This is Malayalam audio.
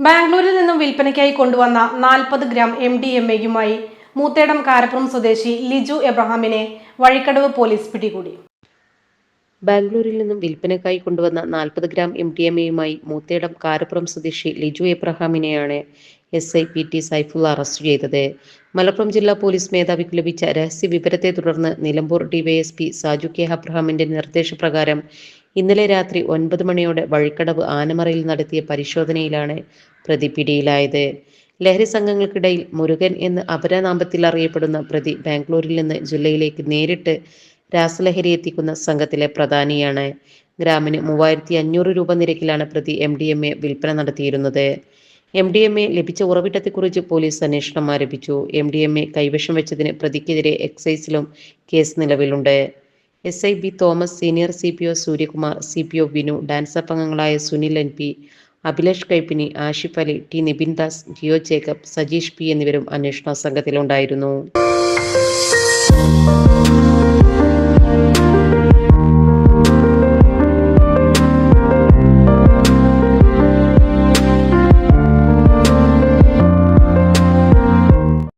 ബാംഗ്ലൂരിൽ നിന്നും വിൽപ്പനയ്ക്കായി കൊണ്ടുവന്ന നാൽപ്പത് ഗ്രാം എം ഡി എം എയുമായി മൂത്തേടം കാരപ്പുറം സ്വദേശി ലിജു എബ്രഹാമിനെ വഴിക്കടവ് പോലീസ് പിടികൂടി. ബാംഗ്ലൂരിൽ നിന്നും വിൽപ്പനയ്ക്കായി കൊണ്ടുവന്ന നാൽപ്പത് ഗ്രാം എം ഡി എം എയുമായി മൂത്തേടം കാരപ്പുറം സ്വദേശി Liju എബ്രഹാമിനെയാണ് S I P T Saifulla arrest ചെയ്തത്. മലപ്പുറം ജില്ലാ പോലീസ് മേധാവിക്ക് ലഭിച്ച രഹസ്യ വിവരത്തെ തുടർന്ന് നിലമ്പൂർ ഡിവൈഎസ്പി സാജു കെ അബ്രഹാമിന്റെ നിർദ്ദേശപ്രകാരം ഇന്നലെ രാത്രി ഒൻപത് മണിയോടെ വഴിക്കടവ് ആനമറയിൽ നടത്തിയ പരിശോധനയിലാണ് പ്രതി പിടിയിലായത്. ലഹരി സംഘങ്ങൾക്കിടയിൽ മുരുകൻ എന്ന് അപരനാമത്തിൽ അറിയപ്പെടുന്ന പ്രതി ബാംഗ്ലൂരിൽ നിന്ന് ജില്ലയിലേക്ക് നേരിട്ട് രാസലഹരി എത്തിക്കുന്ന സംഘത്തിലെ പ്രധാനിയാണ്. ഗ്രാമിന് മൂവായിരത്തി അഞ്ഞൂറ് രൂപ നിരക്കിലാണ് പ്രതി എം ഡി എം എ വിൽപ്പന നടത്തിയിരുന്നത്. എം ഡി എം എ ലഭിച്ച ഉറവിടത്തെക്കുറിച്ച് പോലീസ് അന്വേഷണം ആരംഭിച്ചു. എം ഡി എം എ കൈവശം വെച്ചതിന് പ്രതിക്കെതിരെ എക്സൈസിലും കേസ് നിലവിലുണ്ട്. S I B Thomas senior C P O Suryakumar C P O Vinu DANSAF അംഗങ്ങളായ Sunil N P Abhilash Kaippini Ashif Ali T Nibin Das Jio Jacob Sajeesh P എന്നിവരും അന്വേഷണ സംഘത്തിലുണ്ടായിരുന്നു.